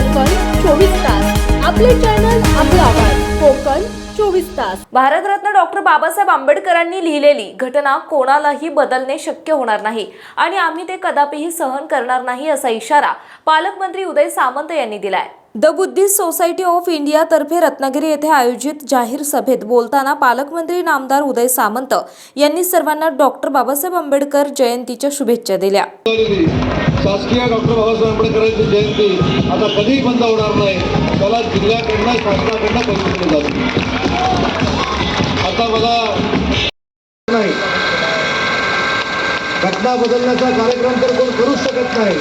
कोकण चोवीस तास. आपले चॅनल आपला आवाज. कोकण चोवीस तास. भारतरत्न डॉक्टर बाबासाहेब आंबेडकरांनी लिहिलेली घटना कोणालाही बदलणे शक्य होणार नाही आणि आम्ही ते कदापिही सहन करणार नाही असा इशारा पालकमंत्री उदय सामंत यांनी दिलाय. द बुद्धिस्ट सोसायटी ऑफ इंडियातर्फे रत्नागिरी येथे आयोजित जाहीर सभेत बोलताना पालकमंत्री नामदार उदय सामंत यांनी सर्वांना डॉक्टर बाबासाहेब आंबेडकर जयंतीच्या शुभेच्छा दिल्या. शासकीय डॉक्टर बाबासाहेब आंबेडकरांची जयंती आता कधीही बंद होणार नाही. त्याला जिल्ह्याकडनं शासनाकडनं पैसे दिले जातील आता मला नाही. घटना बदलण्याचा कार्यक्रम तर कोण करूच शकत नाही.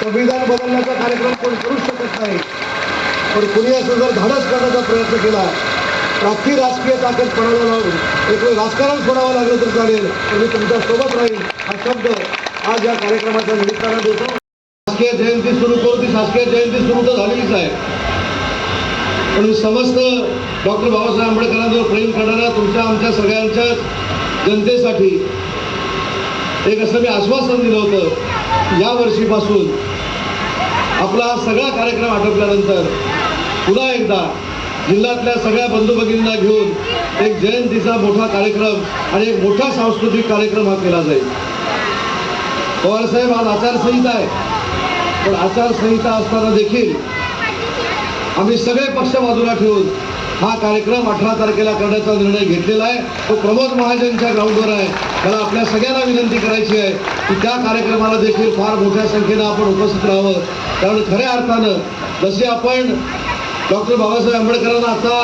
संविधान बदलण्याचा कार्यक्रम कोण करूच शकत नाही. पण कुणी असं जर धाडस करण्याचा प्रयत्न केला तर अख्खी राजकीय ताकद पणाला लावून एक वेळ राजकारण सोडावं लागलं तर चालेल तर मी तुमच्यासोबत राहील हा शब्द आज या कार्यक्रमाच्या निमित्तानं देतो. शासकीय जयंती सुरू करू ती शासकीय जयंती सुरू तर झालेलीच आहे. पण समस्त डॉक्टर बाबासाहेब आंबेडकरांवर प्रेम करणाऱ्या तुमच्या आमच्या सगळ्यांच्या जनतेसाठी एक असं मी आश्वासन दिलं होतं. या वर्षीपासून आपला हा सगळा कार्यक्रम आटोपल्यानंतर पुन्हा एकदा जिल्ह्यातल्या सगळ्या बंधू भगिनींना घेऊन एक जयंतीचा मोठा कार्यक्रम आणि एक मोठा सांस्कृतिक कार्यक्रम हा केला जाईल. पवारसाहेब आज आचारसंहिता आहे. पण आचारसंहिता असताना देखील आम्ही सगळे पक्ष बाजूला ठेवून हा कार्यक्रम अठरा तारखेला करण्याचा निर्णय घेतलेला आहे. तो प्रमोद महाजनच्या ग्राउंडवर आहे. मला आपल्या सगळ्यांना विनंती करायची आहे. की त्या कार्यक्रमाला देखील फार मोठ्या संख्येनं आपण उपस्थित राहावं. कारण खऱ्या अर्थानं जसे आपण डॉक्टर बाबासाहेब आंबेडकरांना आता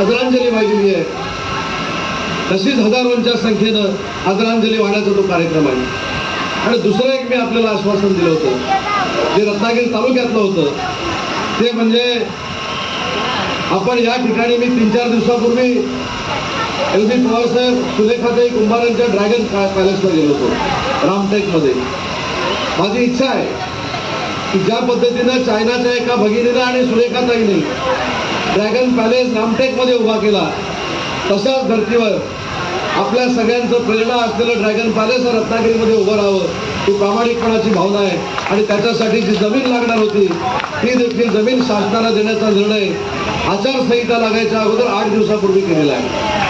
आदरांजली वाहिलेली आहे तशीच हजारोंच्या संख्येनं आदरांजली वाहण्याचा तो कार्यक्रम आहे. आणि दुसरं एक मी आपल्याला आश्वासन दिलं होतं जे रत्नागिरी तालुक्यातलं होतं ते म्हणजे आपण या ठिकाणी मी तीन चार दिवसापूर्वी एल बी पवारसाहेब सुलेखाताई कुंभारांच्या ड्रॅगन पॅलेसला गेलो होतो रामटेकमध्ये माझी इच्छा आहे की ज्या पद्धतीनं चायनाच्या एका भगिनीनं आणि सुलेखाताईने ड्रॅगन पॅलेस रामटेकमध्ये उभा केला तशाच धर्तीवर आपल्या सगळ्यांचं प्रेरणा असलेलं ड्रॅगन पॅलेस रत्नागिरीमध्ये उभं राहावं ही प्रामाणिकपणाची भावना आहे. आणि त्याच्यासाठी जी जमीन लागणार होती ती देखील जमीन शासनाला देण्याचा निर्णय आचारसंहिता लागायच्या अगोदर आठ दिवसापूर्वी केलेला आहे.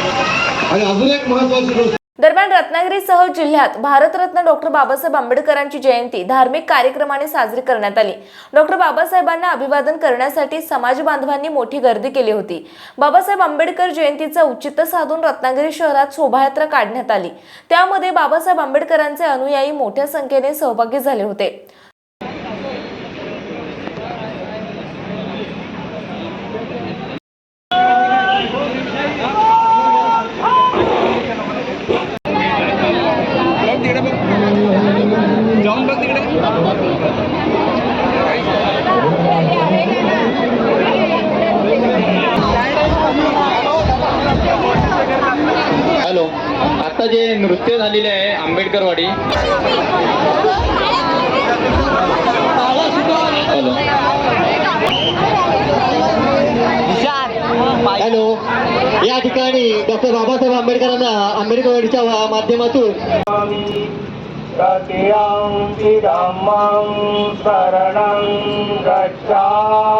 आणि अजून एक महत्वाची गोष्ट दरम्यान रत्नागिरीसह जिल्ह्यात भारतरत्न डॉक्टर बाबासाहेब आंबेडकरांची जयंती धार्मिक कार्यक्रमाने साजरी करण्यात आली. डॉक्टर बाबासाहेबांना अभिवादन करण्यासाठी समाज बांधवांनी मोठी गर्दी केली होती. बाबासाहेब आंबेडकर जयंतीचं औचित्य साधून रत्नागिरी शहरात शोभायात्रा काढण्यात आली. त्यामध्ये बाबासाहेब आंबेडकरांचे अनुयायी मोठ्या संख्येने सहभागी झाले होते. आता जे नृत्य झालेले आहे आंबेडकरवाडी. हॅलो. या ठिकाणी डॉक्टर बाबासाहेब आंबेडकरांना आंबेडकरवाडीच्या माध्यमातून तृतीयांसि गच्छामि.